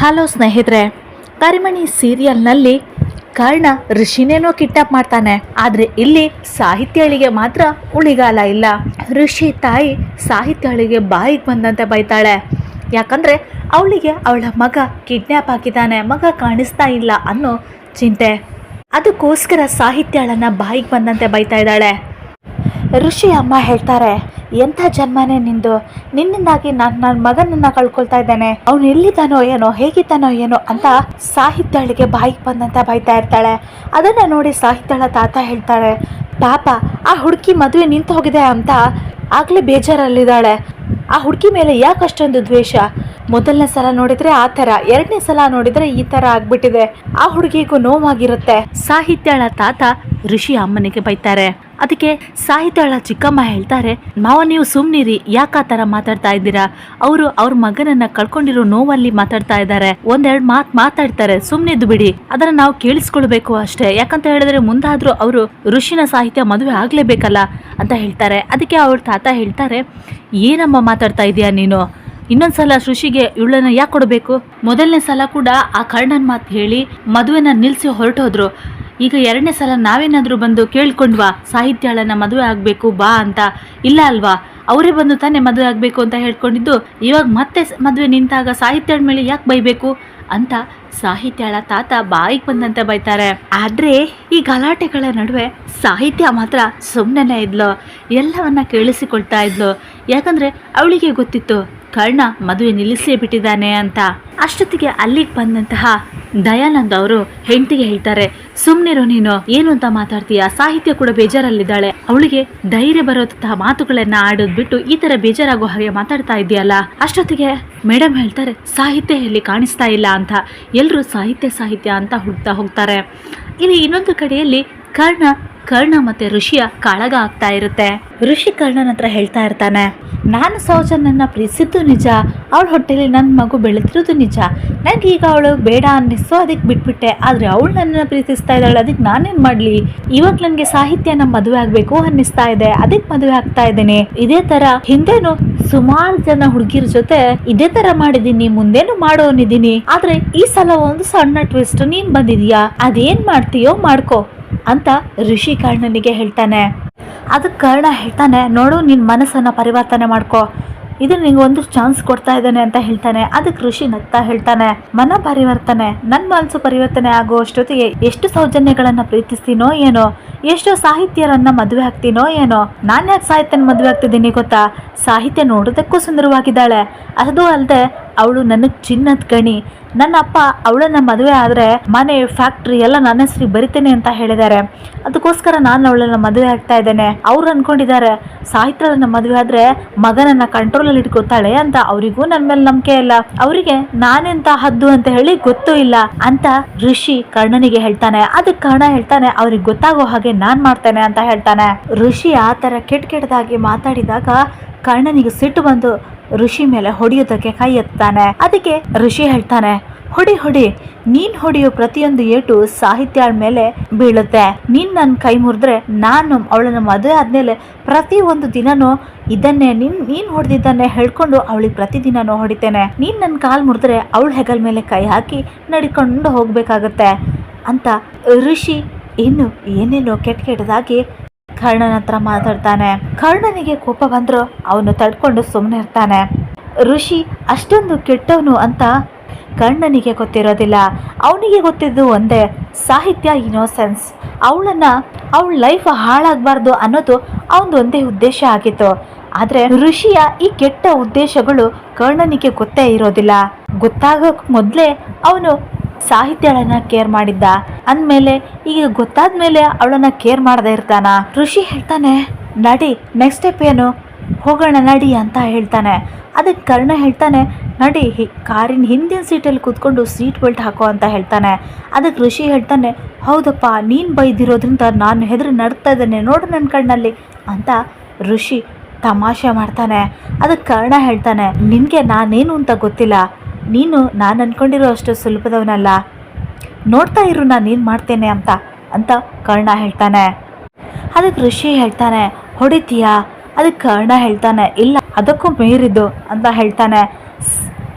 Hello ಸ್ನೇಹಿತರೆ, ಕರಿಮಣಿ ಸೀರಿಯಲ್ನಲ್ಲಿ Karna ಋಷಿನೇನೋ kidnap ಮಾಡ್ತಾನೆ. ಆದರೆ ಇಲ್ಲಿ ಸಾಹಿತ್ಯಳಿಗೆ ಮಾತ್ರ ಉಳಿಗಾಲ ಇಲ್ಲ. ಋಷಿ ತಾಯಿ ಸಾಹಿತ್ಯಳಿಗೆ ಬಾಯಿಗೆ ಬಂದಂತೆ ಬೈತಾಳೆ. ಯಾಕಂದರೆ ಅವಳಿಗೆ ಅವಳ ಮಗ ಕಿಡ್ನಾಪ್ ಆಗಿದ್ದಾನೆ, ಮಗ ಕಾಣಿಸ್ತಾ ಇಲ್ಲ ಅನ್ನೋ ಚಿಂತೆ. ಅದಕ್ಕೋಸ್ಕರ ಸಾಹಿತ್ಯಳನ್ನ ಬಾಯಿಗೆ ಬಂದಂತೆ ಬೈತಾ ಇದ್ದಾಳೆ. ಋಷಿ ಅಮ್ಮ ಹೇಳ್ತಾರೆ ಎಂಥ ಜನ್ಮನೇ ನಿಂದು? ನಿನ್ನಿಂದಾಗಿ ನಾನು ನನ್ನ ಮಗನನ್ನ ಕಳ್ಕೊಳ್ತಾ ಇದ್ದಾನೆ. ಅವನು ಎಲ್ಲಿದ್ದಾನೋ ಏನೋ, ಹೇಗಿದ್ದಾನೋ ಏನೋ ಅಂತ ಸಾಹಿತ್ಯಳಿಗೆ ಬಾಯಿಗೆ ಬಂದಂತ ಬೈತಾ ಇರ್ತಾಳೆ. ಅದನ್ನ ನೋಡಿ ಸಾಹಿತ್ಯಳ ತಾತ ಹೇಳ್ತಾಳೆ ಪಾಪ, ಆ ಹುಡುಗಿ ಮದುವೆ ನಿಂತು ಹೋಗಿದೆ ಅಂತ ಆಗ್ಲೇ ಬೇಜಾರಲ್ಲಿದ್ದಾಳೆ. ಆ ಹುಡುಗಿ ಮೇಲೆ ಯಾಕೆ ಅಷ್ಟೊಂದು ದ್ವೇಷ? ಮೊದಲನೇ ಸಲ ನೋಡಿದ್ರೆ ಆ ಥರ, ಎರಡನೇ ಸಲ ನೋಡಿದ್ರೆ ಈ ಥರ ಆಗ್ಬಿಟ್ಟಿದೆ. ಆ ಹುಡುಗಿಗೂ ನೋವಾಗಿರುತ್ತೆ. ಸಾಹಿತ್ಯಳ ತಾತ ಋಷಿ ಅಮ್ಮನಿಗೆ ಬೈತಾರೆ ಅದಕ್ಕೆ ಸಾಹಿತ್ಯಳ ಚಿಕ್ಕಮ್ಮ ಹೇಳ್ತಾರೆ, ಮಾವ, ನೀವು ಸುಮ್ನಿರಿ. ಯಾಕೆ ಆ ಥರ ಮಾತಾಡ್ತಾ ಇದ್ದೀರಾ? ಅವರು ಅವ್ರ ಮಗನನ್ನ ಕಳ್ಕೊಂಡಿರೋ ನೋವಲ್ಲಿ ಮಾತಾಡ್ತಾ ಇದ್ದಾರೆ. ಒಂದೆರಡು ಮಾತು ಮಾತಾಡ್ತಾರೆ. ಸುಮ್ಮನಿದ್ದು ಬಿಡಿ. ಅದನ್ನ ನಾವು ಕೇಳಿಸ್ಕೊಳ್ಬೇಕು ಅಷ್ಟೇ. ಯಾಕಂತ ಹೇಳಿದ್ರೆ ಮುಂದಾದ್ರೂ ಅವರು ಋಷಿನ ಸಾಹಿತ್ಯ ಮದುವೆ ಆಗ್ಲೇಬೇಕಲ್ಲ ಅಂತ ಹೇಳ್ತಾರೆ. ಅದಕ್ಕೆ ಅವ್ರ ತಾತ ಹೇಳ್ತಾರೆ, ಏನಮ್ಮ ಮಾತಾಡ್ತಾ ಇದೀಯಾ ನೀನು? ಇನ್ನೊಂದ್ಸಲ ಋಷಿಗೆ ಇವಳನ್ನ ಯಾಕೆ ಕೊಡಬೇಕು? ಮೊದಲನೇ ಸಲ ಕೂಡ ಆ ಕರ್ಣನ್ ಮಾತು ಹೇಳಿ ಮದುವೆನ ನಿಲ್ಲಿಸಿ ಹೊರಟೋದ್ರು. ಈಗ ಎರಡನೇ ಸಲ ನಾವೇನಾದರೂ ಬಂದು ಕೇಳ್ಕೊಂಡ್ವಾ, ಸಾಹಿತ್ಯಳನ್ನ ಮದುವೆ ಆಗಬೇಕು, ಬಾ ಅಂತ? ಇಲ್ಲ ಅಲ್ವಾ? ಅವರೇ ಬಂದು ತಾನೇ ಮದುವೆ ಆಗಬೇಕು ಅಂತ ಹೇಳ್ಕೊಂಡಿದ್ದು, ಇವಾಗ ಮತ್ತೆ ಮದುವೆ ನಿಂತಾಗ ಸಾಹಿತ್ಯಳ ಮೇಲೆ ಯಾಕೆ ಬೈಬೇಕು ಅಂತ ಸಾಹಿತ್ಯಳ ತಾತ ಬಾಯಿಗೆ ಬಂದಂತೆ ಬೈತಾರೆ. ಆದ್ರೆ ಈ ಗಲಾಟೆಗಳ ನಡುವೆ ಸಾಹಿತ್ಯ ಮಾತ್ರ ಸುಮ್ಮನೆ ಇದ್ಲು. ಎಲ್ಲವನ್ನ ಕೇಳಿಸಿಕೊಳ್ತಾ ಇದ್ಲು. ಯಾಕಂದ್ರೆ ಅವಳಿಗೆ ಗೊತ್ತಿತ್ತು ಕರ್ಣ ಮದುವೆ ನಿಲ್ಲಿಸೇ ಬಿಟ್ಟಿದ್ದಾನೆ ಅಂತ. ಅಷ್ಟೊತ್ತಿಗೆ ಅಲ್ಲಿಗೆ ಬಂದಂತಹ ದಯಾನಂದ್ ಅವರು ಹೆಂಡತಿಗೆ ಹೇಳ್ತಾರೆ ಸುಮ್ಮನಿರೋ ನೀನು, ಏನು ಅಂತ ಮಾತಾಡ್ತೀಯ? ಸಾಹಿತ್ಯ ಕೂಡ ಬೇಜಾರಲ್ಲಿದ್ದಾಳೆ. ಅವಳಿಗೆ ಧೈರ್ಯ ಬರೋಂತಹ ಮಾತುಗಳನ್ನ ಆಡೋದ್ ಬಿಟ್ಟು ಈ ತರ ಬೇಜಾರಾಗೋ ಹಾಗೆ ಮಾತಾಡ್ತಾ ಇದೆಯಲ್ಲ ಅಷ್ಟೊತ್ತಿಗೆ ಮೇಡಮ್ ಹೇಳ್ತಾರೆ, ಸಾಹಿತ್ಯ ಎಲ್ಲಿ ಕಾಣಿಸ್ತಾ ಇಲ್ಲ ಅಂತ. ಎಲ್ಲರೂ ಸಾಹಿತ್ಯ ಸಾಹಿತ್ಯ ಅಂತ ಹುಡ್ತಾ ಹೋಗ್ತಾರೆ. ಇಲ್ಲಿ ಇನ್ನೊಂದು ಕಡೆಯಲ್ಲಿ ಕರ್ಣ ಕರ್ಣ ಮತ್ತೆ ಋಷಿಯ ಕಾಳಗ ಆಗ್ತಾ ಇರುತ್ತೆ. ಋಷಿ ಕರ್ಣನ ಹತ್ರ ಹೇಳ್ತಾ ಇರ್ತಾನೆ, ನಾನು ಸೌಜನನ್ನ ಪ್ರೀತಿಸಿದ್ದು ನಿಜ, ಅವಳ ಹೊಟ್ಟೆಲಿ ನನ್ನ ಮಗು ಬೆಳೆದಿರೋದು ನಿಜ. ನನಗೆ ಈಗ ಅವಳು ಬೇಡ ಅನ್ನಿಸೋ ಅದಕ್ಕೆ ಬಿಟ್ಬಿಟ್ಟೆ. ಆದರೆ ಅವಳು ನನ್ನನ್ನು ಪ್ರೀತಿಸ್ತಾ ಇದ್ದಾಳೆ, ಅದಕ್ಕೆ ನಾನೇನು ಮಾಡಲಿ? ಇವಾಗ ನನಗೆ ಸಾಹಿತ್ಯನ ಮದುವೆ ಆಗಬೇಕು ಅನ್ನಿಸ್ತಾ ಇದೆ, ಅದಕ್ಕೆ ಮದುವೆ ಆಗ್ತಾ ಇದ್ದೇನೆ. ಇದೇ ತರ ಹಿಂದೇನು ಸುಮಾರು ಜನ ಹುಡುಗಿರ ಜೊತೆ ಇದೇ ತರ ಮಾಡಿದೀನಿ ಮುಂದೇನು ಮಾಡೋನಿದ್ದೀನಿ ಆದ್ರೆ ಈ ಸಲ ಒಂದು ಸಣ್ಣ ಟ್ವಿಸ್ಟ್ ನೀನು ಬಂದಿದೀಯಾ? ಅದೇನ್ ಮಾಡ್ತೀಯೋ ಮಾಡ್ಕೋ. ಅಂತ ಋಷಿ ಕರ್ಣನಿಗೆ ಹೇಳ್ತಾನೆ. ಅದಕ್ಕೆ ಕರ್ಣ ಹೇಳ್ತಾನೆ, ನೋಡು ನಿನ್ನ ಮನಸ್ಸನ್ನು ಪರಿವರ್ತನೆ ಮಾಡ್ಕೋ. ಇದು ನಿಂಗೆ ಒಂದು ಚಾನ್ಸ್ ಕೊಡ್ತಾ ಇದ್ದಾನೆ ಅಂತ ಹೇಳ್ತಾನೆ. ಅದಕ್ಕೆ ಋಷಿ ನಗ್ತಾ ಹೇಳ್ತಾನೆ, ಮನ ಪರಿವರ್ತನೆ ನನ್ನ ಮನಸ್ಸು ಪರಿವರ್ತನೆ ಆಗೋ ಅಷ್ಟೊತ್ತಿಗೆ ಎಷ್ಟು ಸೌಜನ್ಯಗಳನ್ನು ಪ್ರೀತಿಸ್ತೀನೋ ಏನೋ, ಎಷ್ಟೋ ಸಾಹಿತ್ಯರನ್ನ ಮದುವೆ ಆಗ್ತೀನೋ ಏನೋ. ನಾನು ಯಾಕೆ ಸಾಹಿತ್ಯನ ಮದುವೆ ಆಗ್ತಿದ್ದೀನಿ ಗೊತ್ತಾ? ಸಾಹಿತ್ಯ ನೋಡೋದಕ್ಕೂ ಸುಂದರವಾಗಿದ್ದಾಳೆ. ಅದು ಅಲ್ಲದೆ ಅವಳು ನನಗೆ ಚಿನ್ನದ ಗಣಿ. ನನ್ನ ಅಪ್ಪ ಅವಳನ್ನ ಮದುವೆ ಆದರೆ ಮನೆ ಫ್ಯಾಕ್ಟ್ರಿ ಎಲ್ಲ ನನ್ನ ಹೆಸರಿಗೆ ಬರಿತೇನೆ ಅಂತ ಹೇಳಿದ್ದಾರೆ. ಅದಕ್ಕೋಸ್ಕರ ನಾನು ಅವಳನ್ನ ಮದುವೆ ಆಗ್ತಾ ಇದ್ದೇನೆ. ಅವ್ರು ಅನ್ಕೊಂಡಿದ್ದಾರೆ ಸಾಹಿತ್ಯನ ಮದುವೆ ಆದ್ರೆ ಮಗನನ್ನ ಕಂಟ್ರೋಲಲ್ಲಿ ಇಟ್ಕೋತಾಳೆ ಅಂತ. ಅವರಿಗೂ ನನ್ನ ಮೇಲೆ ನಂಬಿಕೆ ಇಲ್ಲ. ಅವರಿಗೆ ನಾನೆಂತ ಹದ್ದು ಅಂತ ಹೇಳಿ ಗೊತ್ತೂ ಇಲ್ಲ ಅಂತ ಋಷಿ ಕರ್ಣನಿಗೆ ಹೇಳ್ತಾನೆ. ಅದಕ್ಕೆ ಕರ್ಣ ಹೇಳ್ತಾನೆ, ಅವ್ರಿಗೆ ಗೊತ್ತಾಗೋ ಹಾಗೆ ನಾನ್ ಮಾಡ್ತೇನೆ ಅಂತ ಹೇಳ್ತಾನೆ. ಋಷಿ ಆ ತರ ಕೆಟ್ಟ ಕೆಟ್ಟದಾಗಿ ಮಾತಾಡಿದಾಗ ಕರ್ಣನಿಗೆ ಸಿಟ್ಟು ಬಂದು ಋಷಿ ಮೇಲೆ ಹೊಡೆಯೋದಕ್ಕೆ ಕೈ ಎತ್ತಾನೆ. ಅದಕ್ಕೆ ಋಷಿ ಹೇಳ್ತಾನೆ, ಹೊಡಿ ಹೊಡಿ, ನೀನ್ ಹೊಡೆಯೋ ಪ್ರತಿಯೊಂದು ಏಟು ಸಾಹಿತ್ಯ ಮೇಲೆ ಬೀಳುತ್ತೆ. ನೀನ್ ನನ್ನ ಕೈ ಮುರಿದ್ರೆ ನಾನು ಅವಳನ್ನ ಮದುವೆ ಆದ್ಮೇಲೆ ಪ್ರತಿ ಒಂದು ದಿನನೂ ಇದನ್ನೇ ನಿನ್, ನೀನ್ ಹೊಡೆದಿದ್ದನ್ನೇ ಹೇಳ್ಕೊಂಡು ಅವಳಿಗೆ ಪ್ರತಿದಿನನೂ ಹೊಡಿತೇನೆ. ನೀನ್ ನನ್ನ ಕಾಲ್ ಮುರಿದ್ರೆ ಅವಳ ಹೆಗಲ್ ಮೇಲೆ ಕೈ ಹಾಕಿ ನಡ್ಕೊಂಡು ಹೋಗ್ಬೇಕಾಗತ್ತೆ. ಅಂತ ಋಷಿ ಇನ್ನು ಏನೇನೋ ಕೆಟ್ಟ ಕೆಟ್ಟದಾಗಿ ಕರ್ಣನ ಹತ್ರ ಮಾತಾಡ್ತಾನೆ. ಕರ್ಣನಿಗೆ ಕೋಪ ಬಂದ್ರು ಅವನು ತಡ್ಕೊಂಡು ಸುಮ್ಮನೆ ಇರ್ತಾನೆ. ಋಷಿ, ಅಷ್ಟೊಂದು ಕೆಟ್ಟವನು ಅಂತ ಕರ್ಣನಿಗೆ ಗೊತ್ತಿರೋದಿಲ್ಲ. ಅವನಿಗೆ ಗೊತ್ತಿದ್ದು ಒಂದೇ, ಸಾಹಿತ್ಯ ಇನೋಸೆನ್ಸ್ ಅವಳನ್ನ, ಅವಳ ಲೈಫ್ ಹಾಳಾಗಬಾರ್ದು ಅನ್ನೋದು ಅವನದು ಒಂದೇ ಉದ್ದೇಶ ಆಗಿತ್ತು. ಆದರೆ ಋಷಿಯ ಈ ಕೆಟ್ಟ ಉದ್ದೇಶಗಳು ಕರ್ಣನಿಗೆ ಗೊತ್ತೇ ಇರೋದಿಲ್ಲ. ಗೊತ್ತಾಗೋಕ್ ಮೊದಲೇ ಅವನು ಸಾಹಿತ್ಯಳನ್ನ ಕೇರ್ ಮಾಡಿದ್ದ. ಅಂದಮೇಲೆ ಈಗ ಗೊತ್ತಾದ್ಮೇಲೆ ಅವಳನ್ನ ಕೇರ್ ಮಾಡದೆ ಇರ್ತಾನ. ಋಷಿ ಹೇಳ್ತಾನೆ, ನಡಿ ನೆಕ್ಸ್ಟ್ ಸ್ಟೆಪ್ ಏನು? ಹೋಗೋಣ, ನಡಿ ಅಂತ ಹೇಳ್ತಾನೆ. ಅದಕ್ಕೆ ಕರ್ಣ ಹೇಳ್ತಾನೆ, ನಡಿ ಕಾರಿನ ಹಿಂದಿನ ಸೀಟಲ್ಲಿ ಕೂತ್ಕೊಂಡು ಸೀಟ್ ಬೆಲ್ಟ್ ಹಾಕೋ ಅಂತ ಹೇಳ್ತಾನೆ. ಅದಕ್ಕೆ ಋಷಿ ಹೇಳ್ತಾನೆ, ಹೌದಪ್ಪ, ನೀನು ಬೈದಿರೋದ್ರಿಂದ ನಾನು ಹೆದರಿ ನಡ್ತಾ ಇದ್ದೇನೆ, ನೋಡು ನನ್ನ ಕಣ್ಣಲ್ಲಿ ಅಂತ ಋಷಿ ತಮಾಷೆ ಮಾಡ್ತಾನೆ. ಅದಕ್ಕೆ ಕರ್ಣ ಹೇಳ್ತಾನೆ, ನಿನಗೆ ನಾನೇನು ಅಂತ ಗೊತ್ತಿಲ್ಲ. ನೀನು ನಾನು ಅಂದ್ಕೊಂಡಿರೋ ಅಷ್ಟು ಸುಲಭದವನಲ್ಲ. ನೋಡ್ತಾ ಇರು ನಾನು ಏನು ಮಾಡ್ತೇನೆ ಅಂತ ಅಂತ ಕರ್ಣ ಹೇಳ್ತಾನೆ. ಅದಕ್ಕೆ ಋಷಿ ಹೇಳ್ತಾನೆ, ಹೊಡಿತೀಯಾ? ಅದಕ್ಕೆ ಕರ್ಣ ಹೇಳ್ತಾನೆ, ಇಲ್ಲ, ಅದಕ್ಕೂ ಮೀರಿದ್ದು, ಅಂತ ಹೇಳ್ತಾನೆ.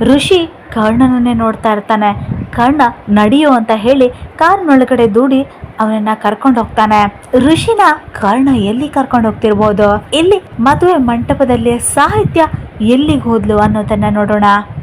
ಋಷಿ ಕರ್ಣನನ್ನೇ ನೋಡ್ತಾ ಇರ್ತಾನೆ. ಕರ್ಣ, ನಡೆಯು, ಅಂತ ಹೇಳಿ ಕಾರಿನೊಳಗಡೆ ದೂಡಿ ಅವನನ್ನ ಕರ್ಕೊಂಡು ಹೋಗ್ತಾನೆ. ಋಷಿನ ಕರ್ಣ ಎಲ್ಲಿ ಕರ್ಕೊಂಡು ಹೋಗ್ತಿರ್ಬೋದು? ಇಲ್ಲಿ ಮದುವೆ ಮಂಟಪದಲ್ಲಿ ಸಾಹಿತ್ಯ ಎಲ್ಲಿಗೆ ಹೋದ್ಲು ಅನ್ನೋದನ್ನ ನೋಡೋಣ.